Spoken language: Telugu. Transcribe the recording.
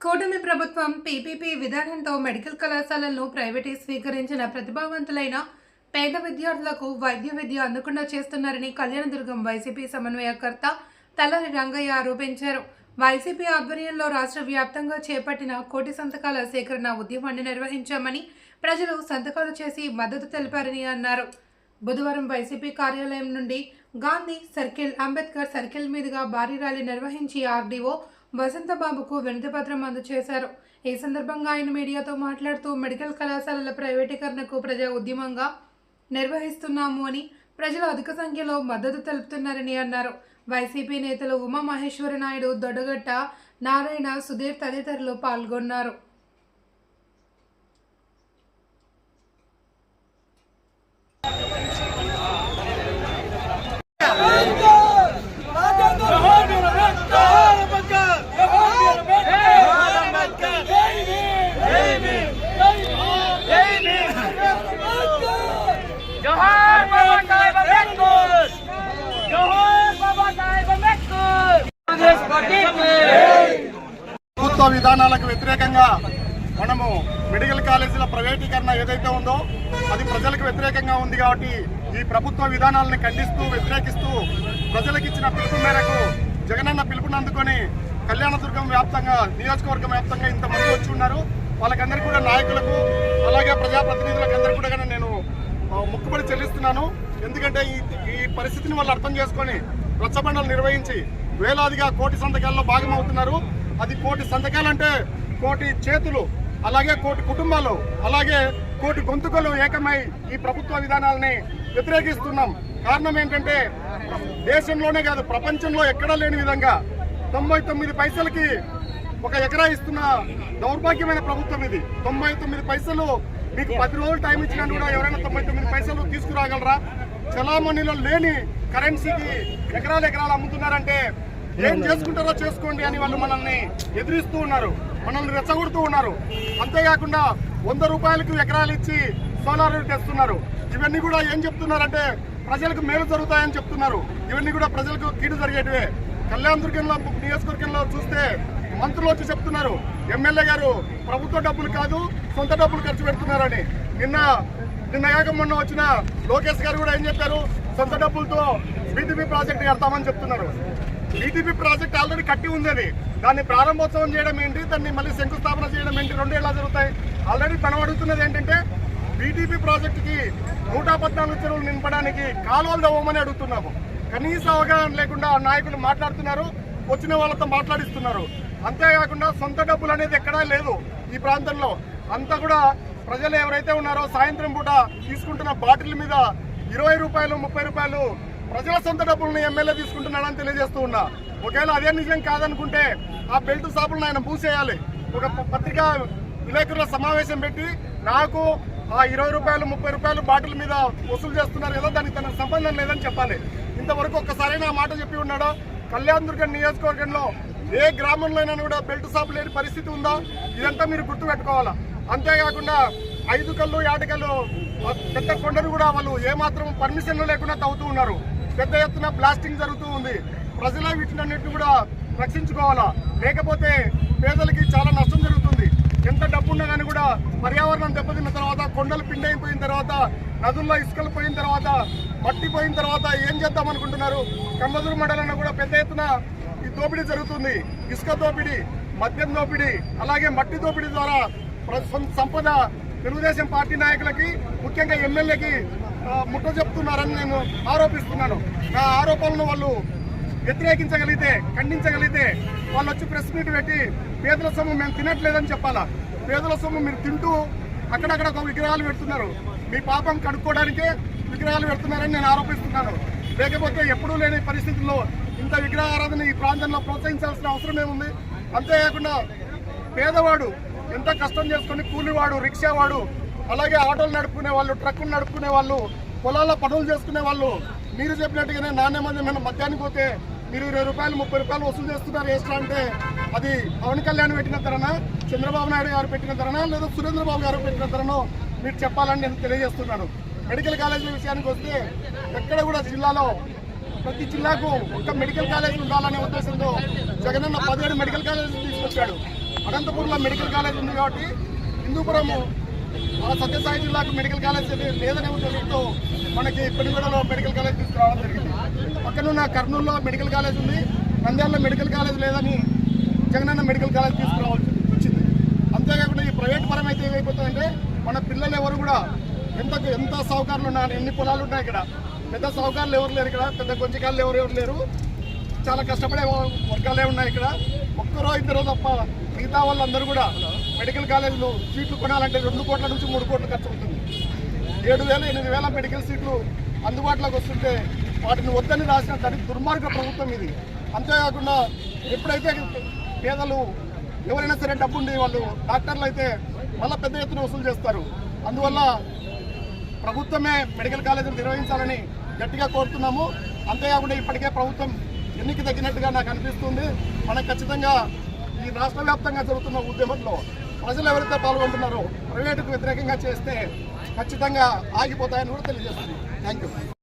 కూటమి ప్రభుత్వం పీపీపీ విధానంతో మెడికల్ కళాశాలలను ప్రైవేటీ స్వీకరించిన ప్రతిభావంతులైన పేద విద్యార్థులకు వైద్య విద్య అందకుండా చేస్తున్నారని కళ్యాణదుర్గం వైసీపీ సమన్వయకర్త తలరి రంగయ్య ఆరోపించారు. వైసీపీ ఆధ్వర్యంలో రాష్ట్ర వ్యాప్తంగా చేపట్టిన కోటి సంతకాల సేకరణ ఉద్యమాన్ని నిర్వహించామని ప్రజలు సంతకాలు చేసి మద్దతు తెలిపారని అన్నారు. బుధవారం వైసీపీ కార్యాలయం నుండి గాంధీ సర్కిల్ అంబేద్కర్ సర్కిల్ మీదుగా భారీ ర్యాలీ నిర్వహించి ఆర్డీఓ వసంతబాబుకు వినతిపత్రం అందజేశారు. ఈ సందర్భంగా ఆయన మీడియాతో మాట్లాడుతూ మెడికల్ కళాశాలల ప్రైవేటీకరణకు ప్రజా ఉద్యమంగా నిర్వహిస్తున్నాము అని ప్రజలు అధిక సంఖ్యలో మద్దతు తెలుపుతున్నారని అన్నారు. వైసీపీ నేతలు ఉమా మహేశ్వర నాయుడు దొడగట్ట నారాయణ సుధీర్ తదితరులు పాల్గొన్నారు. విధానాలకు వ్యతిరేకంగా మనము మెడికల్ కాలేజీల ప్రైవేటీకరణ ఏదైతే ఉందో అది ప్రజలకు వ్యతిరేకంగా ఉంది కాబట్టి ఈ ప్రభుత్వ విధానాలను ఖండిస్తూ వ్యతిరేకిస్తూ ప్రజలకు ఇచ్చిన పిలుపు మేరకు జగనన్న పిలుపుని అందుకొని కళ్యాణదుర్గం వ్యాప్తంగా నియోజకవర్గం వ్యాప్తంగా ఇంతమంది వచ్చి ఉన్నారు. వాళ్ళకందరికీ కూడా నాయకులకు అలాగే ప్రజాప్రతినిధులకు అందరికీ కూడా నేను ముక్కుబడి మొక్కుబడి చెల్లిస్తున్నాను. ఎందుకంటే ఈ ఈ పరిస్థితిని వాళ్ళు అర్థం చేసుకొని రచ్చబండలు నిర్వహించి వేలాదిగా కోటి సంతకాల్లో భాగమవుతున్నారు. అది కోటి సంతకాలంటే కోటి చేతులు అలాగే కోటి కుటుంబాలు అలాగే కోటి గొంతుకలు ఏకమై ఈ ప్రభుత్వ విధానాలని వ్యతిరేకిస్తున్నాం. కారణం ఏంటంటే దేశంలోనే కాదు ప్రపంచంలో ఎక్కడా లేని విధంగా తొంభై తొమ్మిది పైసలకి ఒక ఎకరా ఇస్తున్న దౌర్భాగ్యమైన ప్రభుత్వం ఇది. తొంభై తొమ్మిది పైసలు మీకు పది రోజులు టైం ఇచ్చినా కూడా ఎవరైనా తొంభై తొమ్మిది పైసలు తీసుకురాగలరా? చలామణిలో లేని కరెన్సీకి ఎకరాలు ఎకరాలు అమ్ముతున్నారంటే ఏం చేసుకుంటారో చేసుకోండి అని వాళ్ళు మనల్ని ఎదిరిస్తూ ఉన్నారు. మనల్ని రెచ్చగొడుతూ ఉన్నారు. అంతేకాకుండా వంద రూపాయలకు ఎకరాలు ఇచ్చి సోలార్ తెస్తున్నారు ఇవన్నీ కూడా ఏం చెప్తున్నారంటే ప్రజలకు మేలు జరుగుతాయని చెప్తున్నారు. ఇవన్నీ కూడా ప్రజలకు కీడు జరిగేటివే. కళ్యాణ దుర్గంలో నియోజకవర్గంలో చూస్తే మంత్రులు వచ్చి చెప్తున్నారు. ఎమ్మెల్యే గారు ప్రభుత్వ డబ్బులు కాదు సొంత డబ్బులు ఖర్చు పెడుతున్నారని. నిన్న నిన్న కాక మొన్న వచ్చిన లోకేష్ గారు కూడా ఏం చెప్పారు? సొంత డబ్బులతో బీటీపీ ప్రాజెక్ట్ కడతామని చెప్తున్నారు. బీటీపీ ప్రాజెక్ట్ ఆల్రెడీ కట్టి ఉంది దాన్ని ప్రారంభోత్సవం చేయడం ఏంటి? దాన్ని మళ్ళీ శంకుస్థాపన చేయడం ఏంటి? రెండు ఎలా జరుగుతాయి? ఆల్రెడీ మనం అడుగుతున్నది ఏంటంటే బీటీపీ ప్రాజెక్టుకి నూట పద్నాలుగు చెరువులు నింపడానికి కాలువలు తవ్వమని అడుగుతున్నాము. కనీస అవగాహన లేకుండా నాయకులు మాట్లాడుతున్నారు వచ్చిన వాళ్ళతో మాట్లాడిస్తున్నారు. అంతేకాకుండా సొంత డబ్బులు అనేది ఎక్కడా లేదు ఈ ప్రాంతంలో. అంతా కూడా ప్రజలు ఎవరైతే ఉన్నారో సాయంత్రం పూట తీసుకుంటున్న బాటిల్ మీద ఇరవై రూపాయలు ముప్పై రూపాయలు ప్రజల సొంత డబ్బులను ఎమ్మెల్యే తీసుకుంటున్నాడని తెలియజేస్తూ ఉన్నా. ఒకవేళ అదే నిజం కాదనుకుంటే ఆ బెల్ట్ షాపులను ఆయన మూసేయాలి. ఒక పత్రికా విలేకరుల సమావేశం పెట్టి నాకు ఆ ఇరవై రూపాయలు ముప్పై రూపాయలు బాటిల్ మీద వసూలు చేస్తున్నారు. ఏదో దానికి తనకు సంబంధం లేదని చెప్పాలి. ఇంతవరకు ఒక్కసారైనా ఆ మాట చెప్పి ఉన్నాడో? కళ్యాణ్ దుర్గం నియోజకవర్గంలో ఏ గ్రామంలో అయినా కూడా బెల్ట్ షాప్ లేని పరిస్థితి ఉందా? ఇదంతా మీరు గుర్తుపెట్టుకోవాలా? అంతేకాకుండా ఐదు కళ్ళు యాటకళ్ళు పెద్ద కొండలు కూడా వాళ్ళు ఏమాత్రం పర్మిషన్లు లేకుండా తవ్వుతూ ఉన్నారు. పెద్ద ఎత్తున బ్లాస్టింగ్ జరుగుతూ ఉంది. ప్రజల వీటినన్నింటిని కూడా రక్షించుకోవాలా? లేకపోతే పేదలకి చాలా నష్టం జరుగుతుంది. ఎంత డబ్బు ఉన్నా కానీ కూడా పర్యావరణం దెబ్బతిన్న తర్వాత కొండలు పిండైపోయిన తర్వాత నదుల్లో ఇసుకలు పోయిన తర్వాత మట్టి పోయిన తర్వాత ఏం చేద్దాం అనుకుంటున్నారు? కమ్మదూరు మండలంలో కూడా పెద్ద ఎత్తున ఈ దోపిడీ జరుగుతుంది. ఇసుక దోపిడీ మద్యం దోపిడీ అలాగే మట్టి దోపిడీ ద్వారా సంపద తెలుగుదేశం పార్టీ నాయకులకి ముఖ్యంగా ఎమ్మెల్యేకి ముట్ట చెప్తున్నారని నేను ఆరోపిస్తున్నాను. నా ఆరోపణలను వాళ్ళు వ్యతిరేకించగలిగితే ఖండించగలిగితే వాళ్ళు వచ్చి ప్రెస్ మీట్ పెట్టి పేదల సొమ్ము మేము తినట్లేదని చెప్పాలా? పేదల సొమ్ము మీరు తింటూ అక్కడక్కడ ఒక విగ్రహాలు పెడుతున్నారు. మీ పాపం కడుక్కోవడానికే విగ్రహాలు పెడుతున్నారని నేను ఆరోపిస్తున్నాను. లేకపోతే ఎప్పుడూ లేని పరిస్థితుల్లో ఇంత విగ్రహారాధన ఈ ప్రాంతంలో ప్రోత్సహించాల్సిన అవసరం ఏముంది? అంతేకాకుండా పేదవాడు ఎంత కష్టం చేసుకొని కూలివాడు రిక్షావాడు అలాగే ఆటోలు నడుపుకునే వాళ్ళు ట్రక్కులు నడుపుకునే వాళ్ళు పొలాల్లో పనులు చేసుకునే వాళ్ళు మీరు చెప్పినట్టుగానే నాణ్యమైన మద్యానికి పోతే మీరు ఇరవై రూపాయలు ముప్పై రూపాయలు వసూలు చేస్తున్నారు ఎక్స్ట్రా అంటే అది పవన్ కళ్యాణ్ పెట్టిన ధరనా చంద్రబాబు నాయుడు గారు పెట్టిన ధరనా లేదా సురేంద్రబాబు గారు పెట్టిన ధరనో మీరు చెప్పాలని నేను తెలియజేస్తున్నాను. మెడికల్ కాలేజీల విషయానికి వస్తే ఎక్కడ కూడా జిల్లాలో ప్రతి జిల్లాకు ఒక మెడికల్ కాలేజ్ ఉండాలనే ఉద్దేశంతో జగనన్న పదిహేడు మెడికల్ కాలేజీలు తీసుకొచ్చాడు. అనంతపురంలో మెడికల్ కాలేజ్ ఉంది కాబట్టి హిందూపురం మన సత్యసాయి జిల్లాకు మెడికల్ కాలేజ్ అనేది లేదనే ఉద్దేశంతో మనకి పెనుగడలో మెడికల్ కాలేజ్ తీసుకురావడం జరిగింది. పక్కనున్న కర్నూలులో మెడికల్ కాలేజ్ ఉంది నంద్యాలలో మెడికల్ కాలేజ్ లేదని జగనన్న మెడికల్ కాలేజ్ తీసుకురావాల్సి వచ్చింది. అంతేకాకుండా ఈ ప్రైవేట్ పరం అయితే ఏమైపోతుందంటే మన పిల్లలు ఎవరు కూడా ఎంత ఎంత సౌకర్యాలు ఉన్నారు ఎన్ని పొలాలు ఉన్నాయి ఇక్కడ పెద్ద సౌకర్యాలు ఎవరు లేరు ఇక్కడ పెద్ద కొంచెకాళ్ళు ఎవరు ఎవరు లేరు. చాలా కష్టపడే వర్గాలే ఉన్నాయి ఇక్కడ. ఒక్కరో ఇద్దరు తప్ప మిగతా వాళ్ళందరూ కూడా మెడికల్ కాలేజీలో సీట్లు కొనాలంటే రెండు కోట్ల నుంచి మూడు కోట్లు ఖర్చు అవుతుంది. ఏడు వేల ఎనిమిది వేల మెడికల్ సీట్లు అందుబాటులోకి వస్తుంటే వాటిని వద్దని రాసిన దానికి దుర్మార్గ ప్రభుత్వం ఇది. అంతేకాకుండా ఎప్పుడైతే పేదలు ఎవరైనా సరే డబ్బుండి వాళ్ళు డాక్టర్లు అయితే మళ్ళీ పెద్ద ఎత్తున వసూలు చేస్తారు. అందువల్ల ప్రభుత్వమే మెడికల్ కాలేజీలు నిర్వహించాలని గట్టిగా కోరుతున్నాము. అంతేకాకుండా ఇప్పటికే ప్రభుత్వం ఎన్నిక తగ్గినట్టుగా నాకు అనిపిస్తుంది. మనం ఖచ్చితంగా ఈ రాష్ట్ర వ్యాప్తంగా జరుగుతున్న ఉద్యమంలో ప్రజలు ఎవరైతే పాల్గొంటున్నారో ప్రైవేటుకు వ్యతిరేకంగా చేస్తే ఖచ్చితంగా ఆగిపోతాయని కూడా తెలియజేస్తుంది. Thank you